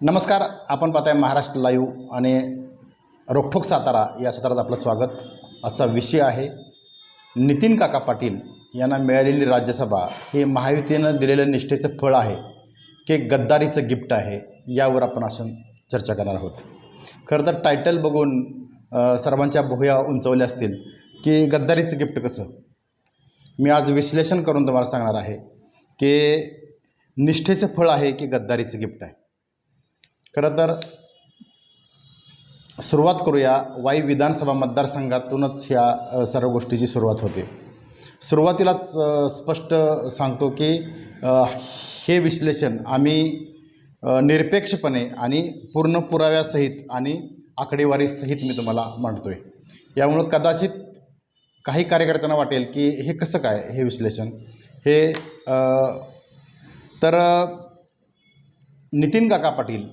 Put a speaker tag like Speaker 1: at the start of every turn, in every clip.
Speaker 1: नमस्कार आपण पाहताय महाराष्ट्र लाईव्ह आणि रोखोक सातारा या सत्रात आपलं स्वागत. आजचा विषय आहे नितीन काका पाटील यांना मिळालेली राज्यसभा हे महायुतीनं दिलेलं निष्ठेचं फळ आहे की गद्दारीचं गिफ्ट आहे यावर आपण असं चर्चा करणार आहोत. खरं तर टायटल बघून सर्वांच्या भुया उंचवल्या असतील की गद्दारीचं गिफ्ट कसं? मी आज विश्लेषण करून तुम्हाला सांगणार आहे की निष्ठेचं फळ आहे की गद्दारीचं गिफ्ट आहे. खरं तर सुरुवात करूया वाई विधानसभा मतदारसंघातूनच ह्या सर्व गोष्टीची सुरुवात होते. सुरुवातीलाच स्पष्ट सांगतो की हे विश्लेषण आम्ही निरपेक्षपणे आणि पूर्ण पुराव्यासहित आणि आकडेवारीसहित मी तुम्हाला मांडतो आहे यामुळं कदाचित काही कार्यकर्त्यांना वाटेल की हे कसं काय हे विश्लेषण? हे तर नितीन काका पाटील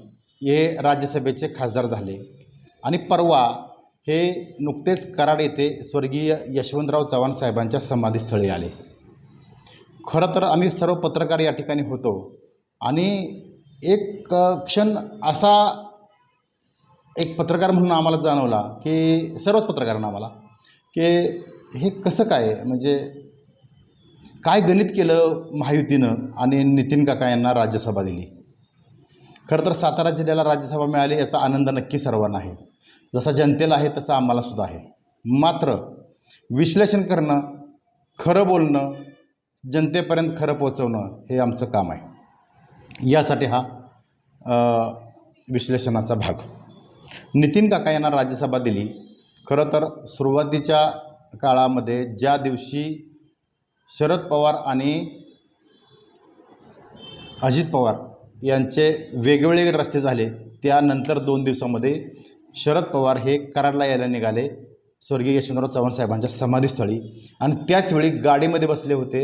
Speaker 1: हे राज्यसभेचे खासदार झाले. आणि परवा हे नुकतेच कराड येथे स्वर्गीय यशवंतराव चव्हाण साहेबांच्या समाधीस्थळी आले. खरं तर आम्ही सर्व पत्रकार या ठिकाणी होतो. आणि एक क्षण असा एक पत्रकार म्हणून आम्हाला जाणवला की सर्वच पत्रकारांना आम्हाला की हे कसं काय म्हणजे काय गणित केलं महायुतीनं आणि नितीन काका यांना राज्यसभा दिली? खरं तर सातारा जिल्ह्याला राज्यसभा मिळाली याचा आनंद नक्की सर्वांना आहे. जसा जनतेला आहे तसा आम्हाला सुद्धा आहे. मात्र विश्लेषण करणं खरं बोलणं जनतेपर्यंत खरं पोचवणं हे आमचं काम आहे. यासाठी हा विश्लेषणाचा भाग. नितीन काका यांना राज्यसभा दिली. खरं तर सुरुवातीच्या काळामध्ये ज्या दिवशी शरद पवार आणि अजित पवार यांचे वेगवेगळे रस्ते झाले. त्यानंतर दोन दिवसामध्ये शरद पवार हे कराडला यायला निघाले. स्वर्गीय यशवंतराव चव्हाण साहेबांच्या समाधीस्थळी. आणि त्याचवेळी गाडीमध्ये बसले होते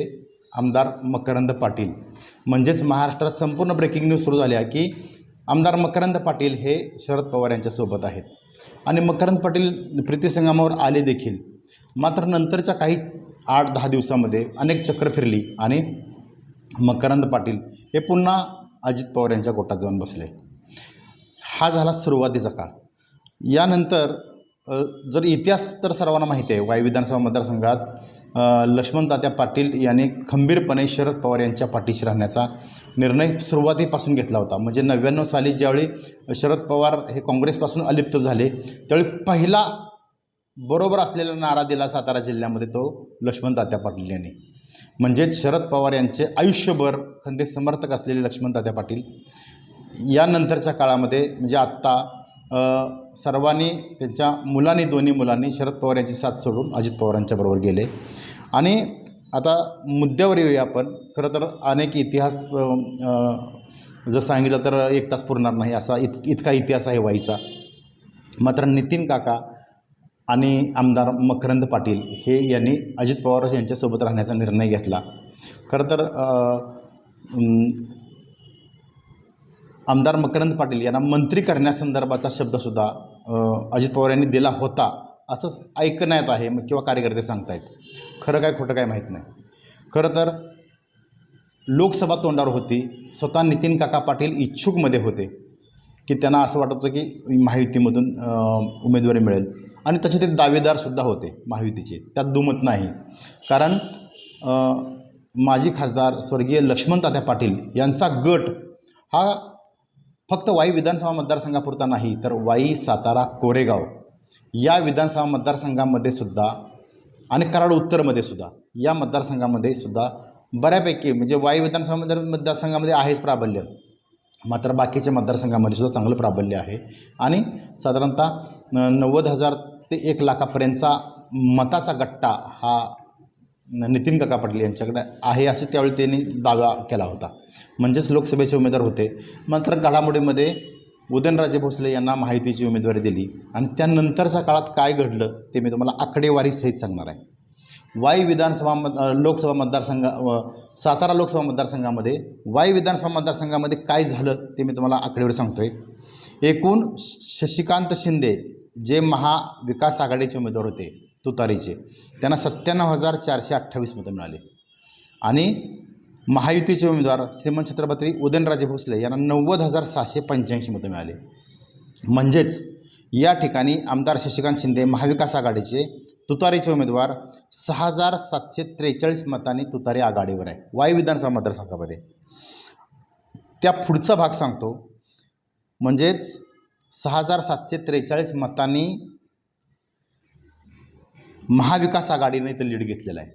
Speaker 1: आमदार मकरंद पाटील. म्हणजेच महाराष्ट्रात संपूर्ण ब्रेकिंग न्यूज सुरू झाल्या की आमदार मकरंद पाटील हे शरद पवार यांच्यासोबत आहेत. आणि मकरंद पाटील प्रीतीसंगमावर आले देखील. मात्र नंतरच्या काही आठ दहा दिवसामध्ये अनेक चक्र फिरली आणि मकरंद पाटील हे पुन्हा अजित पवार यांच्या गोटात जाऊन बसले. हा झाला सुरुवातीचा काळ. यानंतर जर इतिहास तर सर्वांना माहिती आहे. वाई विधानसभा मतदारसंघात लक्ष्मण तात्या पाटील यांनी खंबीरपणे शरद पवार यांच्या पाठीशी राहण्याचा निर्णय सुरुवातीपासून घेतला होता. म्हणजे नव्याण्णव साली ज्यावेळी शरद पवार हे काँग्रेसपासून अलिप्त झाले त्यावेळी पहिला बरोबर असलेला नारा दिला सातारा जिल्ह्यामध्ये तो लक्ष्मण तात्या पाटील यांनी. म्हणजेच शरद पवार यांचे आयुष्यभर खंदे समर्थक असलेले लक्ष्मण पाटील यानंतरच्या काळामध्ये म्हणजे आत्ता सर्वांनी त्यांच्या मुलांनी दोन्ही मुलांनी शरद पवार यांची साथ सोडून अजित पवारांच्या बरोबर गेले. आणि आता मुद्द्यावर येऊया आपण. खरं तर अनेक इतिहास जर सांगितलं तर एक तास पुरणार नाही असा इत इतका इतिहास आहे वाईचा मात्र नितीन काका आणि आमदार मकरंद पाटील हे यांनी अजित पवार यांच्यासोबत राहण्याचा निर्णय घेतला. खरं तर आमदार मकरंद पाटील यांना मंत्री करण्यासंदर्भाचा शब्दसुद्धा अजित पवार यांनी दिला होता असंच ऐकण्यात आहे मग किंवा कार्यकर्ते सांगतायत. खरं काय खोटं काय माहीत नाही. खरं तर लोकसभा तोंडावर होती स्वतः नितीन काका पाटील इच्छुकमध्ये होते की त्यांना असं वाटत होतं की माहितीमधून उमेदवारी मिळेल. आणि तसे ते दावेदारसुद्धा होते महायुतीचे. त्यात दुमत नाही. कारण माजी खासदार स्वर्गीय लक्ष्मण तात्या पाटील यांचा गट हा फक्त वाई विधानसभा मतदारसंघापुरता नाही तर वाई सातारा कोरेगाव या विधानसभा मतदारसंघामध्ये सुद्धा आणि कराड उत्तरमध्ये सुद्धा या मतदारसंघामध्ये सुद्धा बऱ्यापैकी म्हणजे वाई विधानसभा मतदार मतदारसंघामध्ये आहेच प्राबल्य. मात्र बाकीच्या मतदारसंघामध्ये सुद्धा चांगलं प्राबल्य आहे. आणि साधारणतः नव्वद हजार ते एक लाखापर्यंतचा मताचा गट्टा हा नितीन काका पाटील यांच्याकडे आहे असे त्यावेळी त्यांनी दावा केला होता. म्हणजेच लोकसभेचे उमेदवार होते. मात्र घडामोडीमध्ये उदयनराजे भोसले यांना माहितीची उमेदवारी दिली आणि त्यानंतरच्या काळात काय घडलं ते मी तुम्हाला आकडेवारी सहित सांगणार आहे. वाई विधानसभा मत लोकसभा मतदारसंघा सातारा लोकसभा मतदारसंघामध्ये वाई विधानसभा मतदारसंघामध्ये काय झालं ते मी तुम्हाला आकडेवारी सांगतो आहे एकूण शशिकांत शिंदे जे महाविकास आघाडीचे उमेदवार होते तुतारीचे त्यांना सत्त्याण्णव हजार चारशे अठ्ठावीस मतं मिळाले. आणि महायुतीचे उमेदवार श्रीमंत छत्रपती उदयनराजे भोसले यांना नव्वद हजार सहाशे पंच्याऐंशी मतं मिळाले. म्हणजेच या ठिकाणी आमदार शशिकांत शिंदे महाविकास आघाडीचे तुतारीचे उमेदवार सहा हजार सातशे त्रेचाळीस मतांनी तुतारी आघाडीवर आहे. वाई विधानसभा मतदारसंघामध्ये. त्या पुढचा भाग सांगतो. म्हणजेच सहा हजार सातशे त्रेचाळीस मतांनी महाविकास आघाडीने इथं लीड घेतलेला आहे.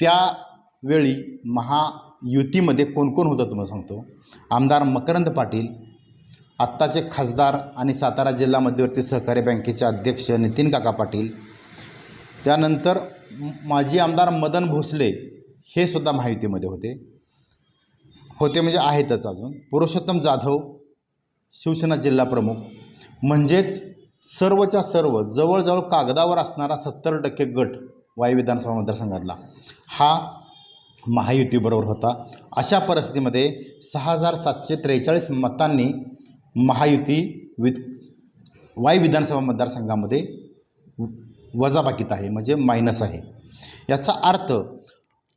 Speaker 1: त्यावेळी महायुतीमध्ये कोण कोण होतं तुम्हाला सांगतो? आमदार मकरंद पाटील आत्ताचे खासदार आणि सातारा जिल्हा मध्यवर्ती सहकारी बँकेचे अध्यक्ष नितीन काका पाटील त्यानंतर माजी आमदार मदन भोसले हे सुद्धा महायुतीमध्ये होते. होते म्हणजे आहेतच अजून. पुरुषोत्तम जाधव शिवसेना जिल्हा प्रमुख म्हणजेच सर्वच्या सर्व जवळजवळ कागदावर असणारा सत्तर टक्के गट वाई विधानसभा मतदारसंघातला. हा महायुतीबरोबर होता. अशा परिस्थितीमध्ये सहा हजार सातशे त्रेचाळीस मतांनी महायुती विद वाई विधानसभा मतदारसंघामध्ये वजाबाकीत आहे म्हणजे मायनस आहे. याचा अर्थ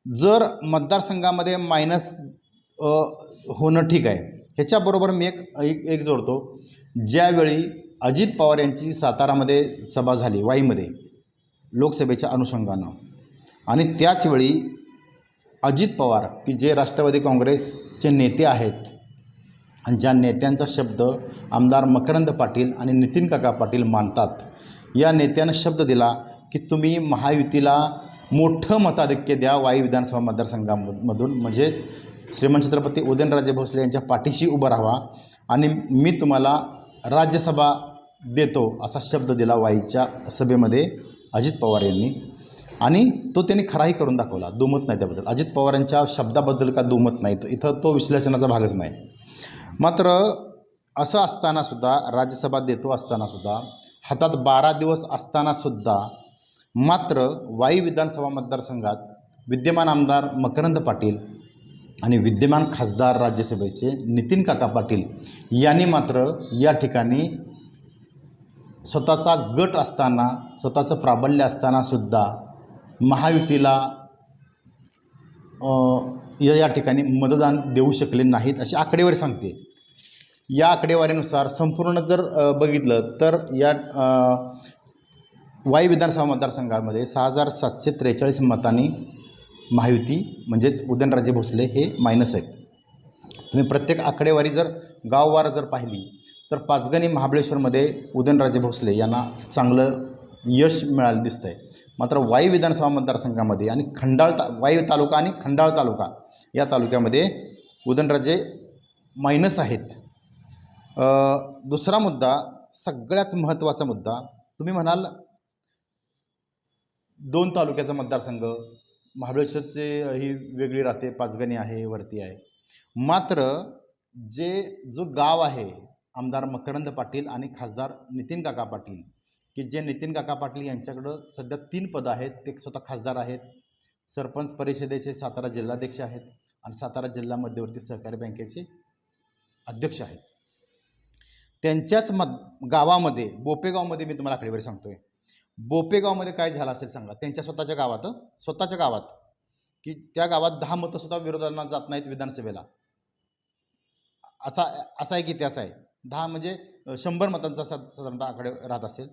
Speaker 1: जर मतदारसंघामध्ये मायनस होणं ठीक आहे ह्याच्याबरोबर मी एक एक एक जोडतो. ज्यावेळी अजित पवार यांची सातारामध्ये सभा झाली वाईमध्ये लोकसभेच्या अनुषंगानं. आणि त्याचवेळी अजित पवार की जे राष्ट्रवादी काँग्रेसचे नेते आहेत आणि ज्या नेत्यांचा शब्द आमदार मकरंद पाटील आणि नितीन काका पाटील मानतात या नेत्यानं शब्द दिला की तुम्ही महायुतीला मोठं मताधिक्य द्या वाई विधानसभा मतदारसंघामधून. म्हणजेच श्रीमंत छत्रपती उदयनराजे भोसले यांच्या पाठीशी उभं राहा आणि मी तुम्हाला राज्यसभा देतो असा शब्द दिला वाईच्या सभेमध्ये अजित पवार यांनी. आणि तो त्यांनी खराही करून दाखवला दुमत नाही त्याबद्दल. अजित पवारांच्या शब्दाबद्दल का दुमत नाही? तर इथं तो विश्लेषणाचा भागच नाही. मात्र असं असतानासुद्धा राज्यसभा देतो असतानासुद्धा हातात बारा दिवस असतानासुद्धा मात्र वाई विधानसभा मतदारसंघात विद्यमान आमदार मकरंद पाटील आणि विद्यमान खासदार राज्यसभेचे नितीन काका पाटील यांनी मात्र या ठिकाणी स्वतःचा गट असताना स्वतःचं प्राबल्य असतानासुद्धा महायुतीला या या ठिकाणी मतदान देऊ शकले नाहीत अशी आकडेवारी सांगते. या आकडेवारीनुसार संपूर्ण जर बघितलं तर या वाई विधानसभा मतदारसंघामध्ये सहा हजार सातशे त्रेचाळीस मतांनी महायुती म्हणजेच उदयनराजे भोसले हे मायनस आहेत. तुम्ही प्रत्येक आकडेवारी जर गाववार जर पाहिली तर पाचगणी महाबळेश्वरमध्ये उदयनराजे भोसले यांना चांगलं यश मिळालं दिसतं आहे मात्र वाई विधानसभा मतदारसंघामध्ये आणि खंडाळ ता वाई तालुका आणि खंडाळ तालुका या तालुक्यामध्ये उदयनराजे मायनस आहेत. दुसरा मुद्दा सगळ्यात महत्त्वाचा मुद्दा तुम्ही म्हणाल दोन तालुक्याचा मतदारसंघ महाबळेश्वरचे ही वेगळी राहते पाचगणी आहे वरती आहे. मात्र जे जो गाव आहे आमदार मकरंद पाटील आणि खासदार नितीन काका पाटील की जे नितीन काका पाटील यांच्याकडं सध्या तीन पदं आहेत ते स्वतः खासदार आहेत सरपंच परिषदेचे सातारा जिल्हाध्यक्ष आहेत आणि सातारा जिल्हा मध्यवर्ती सहकारी बँकेचे अध्यक्ष आहेत. त्यांच्याच म गावामध्ये बोपेगावमध्ये मी तुम्हाला आकडेवारी सांगतो आहे बोपेगावमध्ये काय झालं असेल सांगा. त्यांच्या स्वतःच्या गावात स्वतःच्या गावात. की त्या गावात दहा मतं सुद्धा विरोधांना जात नाहीत विधानसभेला. असा असा एक इतिहास आहे. दहा म्हणजे शंभर मतांचा सा साधारणतः आकडे राहत असेल.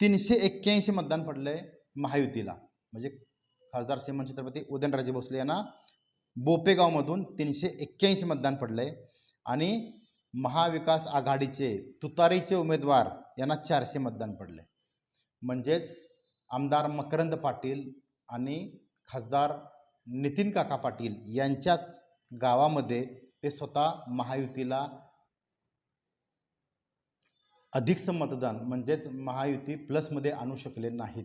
Speaker 1: तीनशे एक्क्याऐंशी मतदान पडलं आहे महायुतीला. म्हणजे खासदार श्रीमंत छत्रपती उदयनराजे भोसले यांना बोपेगावमधून तीनशे एक्क्याऐंशी मतदान पडलं आहे आणि महाविकास आघाडीचे तुतारीचे उमेदवार यांना चारशे मतदान पडले म्हणजेच आमदार मकरंद पाटील आणि खासदार नितीन काका पाटील यांच्याच गावामध्ये ते स्वतः महायुतीला अधिकचं मतदान म्हणजेच महायुती प्लसमध्ये आणू शकले नाहीत.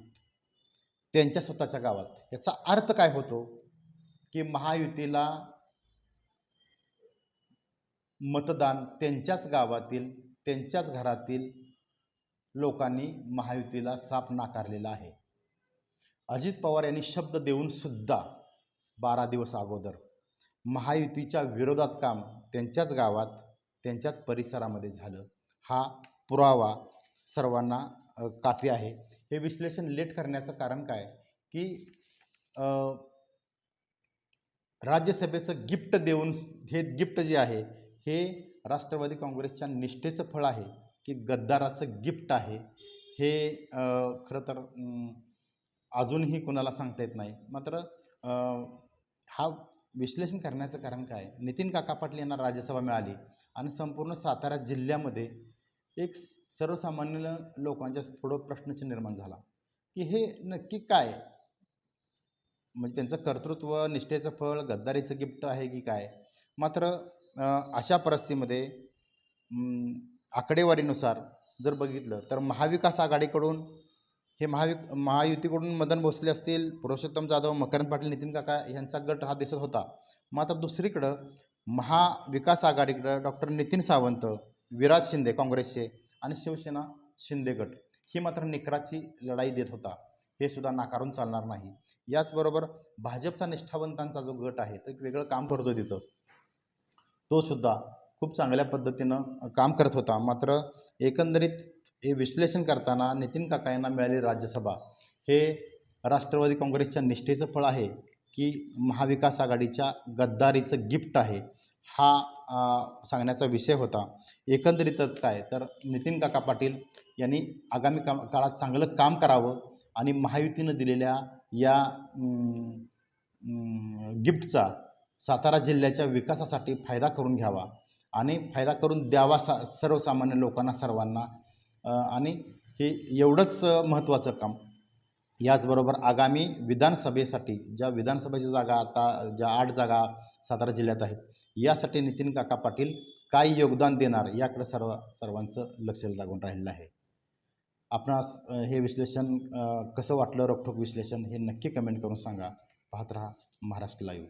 Speaker 1: त्यांच्या स्वतःच्या गावात. याचा अर्थ काय होतो? की महायुतीला मतदान त्यांच्याच गावातील त्यांच्याच घरातील लोकांनी महायुतीला साफ नाकारलेला आहे. अजित पवार यांनी शब्द देऊन सुद्धा बारा दिवस अगोदर महायुतीच्या विरोधात काम त्यांच्याच गावात त्यांच्याच परिसरामध्ये झालं. हा पुरावा सर्वांना काफी आहे. हे विश्लेषण लेट करण्याचं कारण काय? की राज्यसभेचं गिफ्ट देऊन हे गिफ्ट जे आहे हे राष्ट्रवादी काँग्रेसच्या निष्ठेचं फळ आहे. की गद्दाराचं गिफ्ट आहे हे खरं तर अजूनही कुणाला सांगता येत नाही. मात्र हा विश्लेषण करण्याचं कारण काय? नितीन काका पाटील यांना राज्यसभा मिळाली आणि संपूर्ण सातारा जिल्ह्यामध्ये एक सर्वसामान्य लोकांच्या पुढं प्रश्नचिन्ह निर्माण झाला. की हे नक्की काय? म्हणजे त्यांचं कर्तृत्व निष्ठेचं फळ गद्दारीचं गिफ्ट आहे की काय? मात्र अशा परिस्थितीमध्ये आकडेवारीनुसार जर बघितलं तर महाविकास आघाडीकडून हे महाविक महायुतीकडून मदन भोसले असतील पुरुषोत्तम जाधव मकरंद पाटील नितीन काका यांचा गट हा दिसत होता. मात्र दुसरीकडं महाविकास आघाडीकडं डॉक्टर नितीन सावंत विराज शिंदे काँग्रेसचे आणि शिवसेना शिंदे गट ही मात्र निकराची लढाई देत होता. हे सुद्धा नाकारून चालणार नाही. याचबरोबर भाजपचा निष्ठावंतांचा जो गट आहे तो एक वेगळं काम करतो तिथं. तो सुद्धा खूप चांगल्या पद्धतीनं काम करत होता. मात्र एकंदरीत हे विश्लेषण करताना नितीन काका यांना मिळाली राज्यसभा. हे राष्ट्रवादी काँग्रेसच्या निष्ठेचं फळ आहे की महाविकास आघाडीच्या गद्दारीचं गिफ्ट आहे हा सांगण्याचा विषय होता. एकंदरीतच काय तर नितीन काका पाटील यांनी आगामी का काळात चांगलं काम करावं आणि महायुतीनं दिलेल्या या गिफ्टचा सातारा जिल्ह्याच्या विकासासाठी फायदा करून घ्यावा. आणि फायदा करून द्यावा सा सर्वसामान्य लोकांना सर्वांना. आणि हे एवढंच महत्त्वाचं काम. याचबरोबर आगामी विधानसभेसाठी ज्या विधानसभेच्या जागा आता ज्या आठ जागा सातारा जिल्ह्यात आहेत यासाठी नितीन काका पाटील काय योगदान देणार याकडे सर्व सर्वांचं लक्ष लागून राहिलेलं आहे. आपणास हे विश्लेषण कसं वाटलं रोखोक विश्लेषण हे नक्की कमेंट करून सांगा. पाहत राहा महाराष्ट्र लाईव्ह